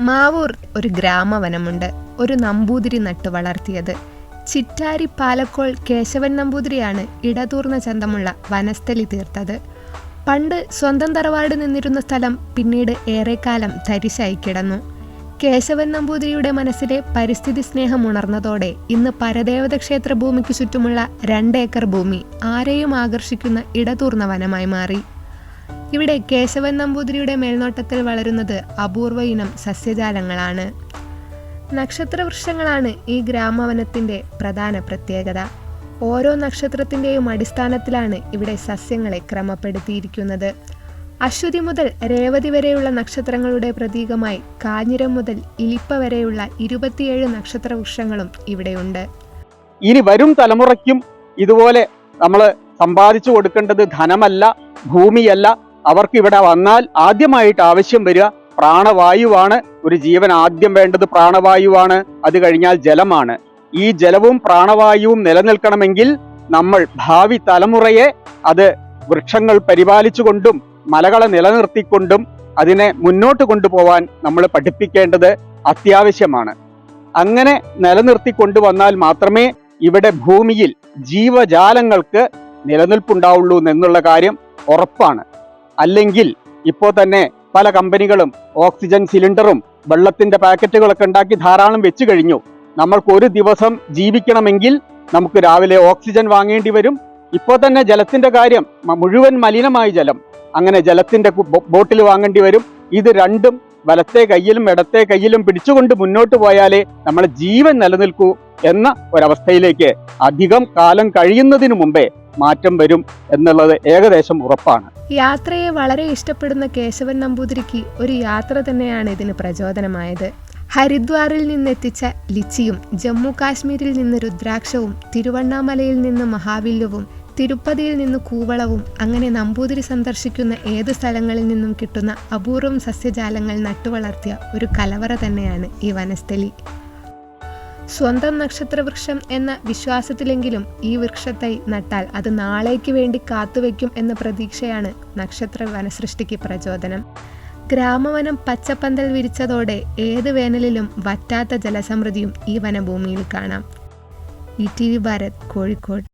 മാവൂർ ഒരു ഗ്രാമവനമുണ്ട്. ഒരു നമ്പൂതിരി നട്ടു വളർത്തിയത്. ചിറ്റാരി പാലക്കോൾ കേശവൻ നമ്പൂതിരിയാണ് ഇടതൂർന്ന ചന്തമുള്ള വനസ്ഥലി തീർത്തത്. പണ്ട് സ്വന്തം തറവാട് നിന്നിരുന്ന സ്ഥലം പിന്നീട് ഏറെക്കാലം തരിശായി കിടന്നു. കേശവൻ നമ്പൂതിരിയുടെ മനസ്സിലെ പരിസ്ഥിതി സ്നേഹം ഉണർന്നതോടെ ഇന്ന് പരദേവത ക്ഷേത്ര ഭൂമിക്ക് ചുറ്റുമുള്ള രണ്ടേക്കർ ഭൂമി ആരെയും ആകർഷിക്കുന്ന ഇടതൂർന്ന വനമായി മാറി. ഇവിടെ കേശവൻ നമ്പൂതിരിയുടെ മേൽനോട്ടത്തിൽ വളരുന്നത് അപൂർവ ഇനം സസ്യജാലങ്ങളാണ്. നക്ഷത്രവൃക്ഷങ്ങളാണ് ഈ ഗ്രാമവനത്തിന്റെ പ്രധാന പ്രത്യേകത. ഓരോ നക്ഷത്രത്തിന്റെയും അടിസ്ഥാനത്തിലാണ് ഇവിടെ സസ്യങ്ങളെ ക്രമപ്പെടുത്തിയിരിക്കുന്നത്. അശ്വതി മുതൽ രേവതി വരെയുള്ള നക്ഷത്രങ്ങളുടെ പ്രതീകമായി കാഞ്ഞിരം മുതൽ ഇലിപ്പ വരെയുള്ള ഇരുപത്തിയേഴ് നക്ഷത്രവൃക്ഷങ്ങളും ഇവിടെയുണ്ട്. ഇനി വരും തലമുറയ്ക്കും ഇതുപോലെ നമ്മൾ സമ്പാദിച്ചു കൊടുക്കേണ്ടത് ധനമല്ല ഭൂമിയല്ല അവർക്ക് ഇവിടെ വന്നാൽ ആദ്യമായിട്ട് ആവശ്യം വരിക പ്രാണവായുവാണ്. ഒരു ജീവൻ ആദ്യം വേണ്ടത് പ്രാണവായുവാണ്. അത് കഴിഞ്ഞാൽ ജലമാണ്. ഈ ജലവും പ്രാണവായുവും നിലനിൽക്കണമെങ്കിൽ നമ്മൾ ഭാവി തലമുറയെ അത് വൃക്ഷങ്ങൾ പരിപാലിച്ചുകൊണ്ടും മലകളെ നിലനിർത്തിക്കൊണ്ടും അതിനെ മുന്നോട്ട് കൊണ്ടുപോവാൻ നമ്മൾ പഠിപ്പിക്കേണ്ടത് അത്യാവശ്യമാണ്. അങ്ങനെ നിലനിർത്തി കൊണ്ടുവന്നാൽ മാത്രമേ ഇവിടെ ഭൂമിയിൽ ജീവജാലങ്ങൾക്ക് നിലനിൽപ്പുണ്ടാവുള്ളൂ എന്നുള്ള കാര്യം ഉറപ്പാണ്. അല്ലെങ്കിൽ ഇപ്പോൾ തന്നെ പല കമ്പനികളും ഓക്സിജൻ സിലിണ്ടറും വെള്ളത്തിന്റെ പാക്കറ്റുകളൊക്കെ ഉണ്ടാക്കി ധാരാളം വെച്ചു കഴിഞ്ഞു. നമ്മൾക്ക് ഒരു ദിവസം ജീവിക്കണമെങ്കിൽ നമുക്ക് രാവിലെ ഓക്സിജൻ വാങ്ങേണ്ടി വരും. ഇപ്പോൾ തന്നെ ജലത്തിന്റെ കാര്യം മുഴുവൻ മലിനമായ ജലം. അങ്ങനെ ജലത്തിന്റെ ബോട്ടിൽ വാങ്ങേണ്ടി വരും. ഇത് രണ്ടും വലത്തെ കയ്യിലും ഇടത്തെ കയ്യിലും പിടിച്ചുകൊണ്ട് മുന്നോട്ട് പോയാലേ നമ്മളെ ജീവൻ നിലനിൽക്കൂ എന്ന ഒരവസ്ഥയിലേക്ക് അധികം കാലം കഴിയുന്നതിന് മുമ്പേ മാറ്റം വരും എന്നുള്ളത് ഏകദേശം ഉറപ്പാണ്. യാത്രയെ വളരെ ഇഷ്ടപ്പെടുന്ന കേശവൻ നമ്പൂതിരിക്ക് ഒരു യാത്ര തന്നെയാണ് ഇതിന് പ്രചോദനമായത്. ഹരിദ്വാറിൽ നിന്നെത്തിച്ച ലിച്ചിയും ജമ്മു കാശ്മീരിൽ നിന്ന് രുദ്രാക്ഷവും തിരുവണ്ണാമലയിൽ നിന്ന് മഹാവില്ലുവും തിരുപ്പതിയിൽ നിന്ന് കൂവളവും അങ്ങനെ നമ്പൂതിരി സന്ദർശിക്കുന്ന ഏത് സ്ഥലങ്ങളിൽ നിന്നും കിട്ടുന്ന അപൂർവം സസ്യജാലങ്ങൾ നട്ടുവളർത്തിയ ഒരു കലവറ തന്നെയാണ് ഈ വനസ്ഥലി. സ്വന്തം നക്ഷത്രവൃക്ഷം എന്ന വിശ്വാസത്തിലെങ്കിലും ഈ വൃക്ഷത്തെ നട്ടാൽ അത് നാളേക്ക് വേണ്ടി കാത്തുവെക്കും എന്ന പ്രതീക്ഷയാണ് നക്ഷത്ര വനസൃഷ്ടിക്ക് പ്രചോദനം. ഗ്രാമവനം പച്ചപ്പന്തൽ വിരിച്ചതോടെ ഏത് വേനലിലും വറ്റാത്ത ജലസമൃദ്ധിയും ഈ വനഭൂമിയിൽ കാണാം. E T V Bharat Kozhikode.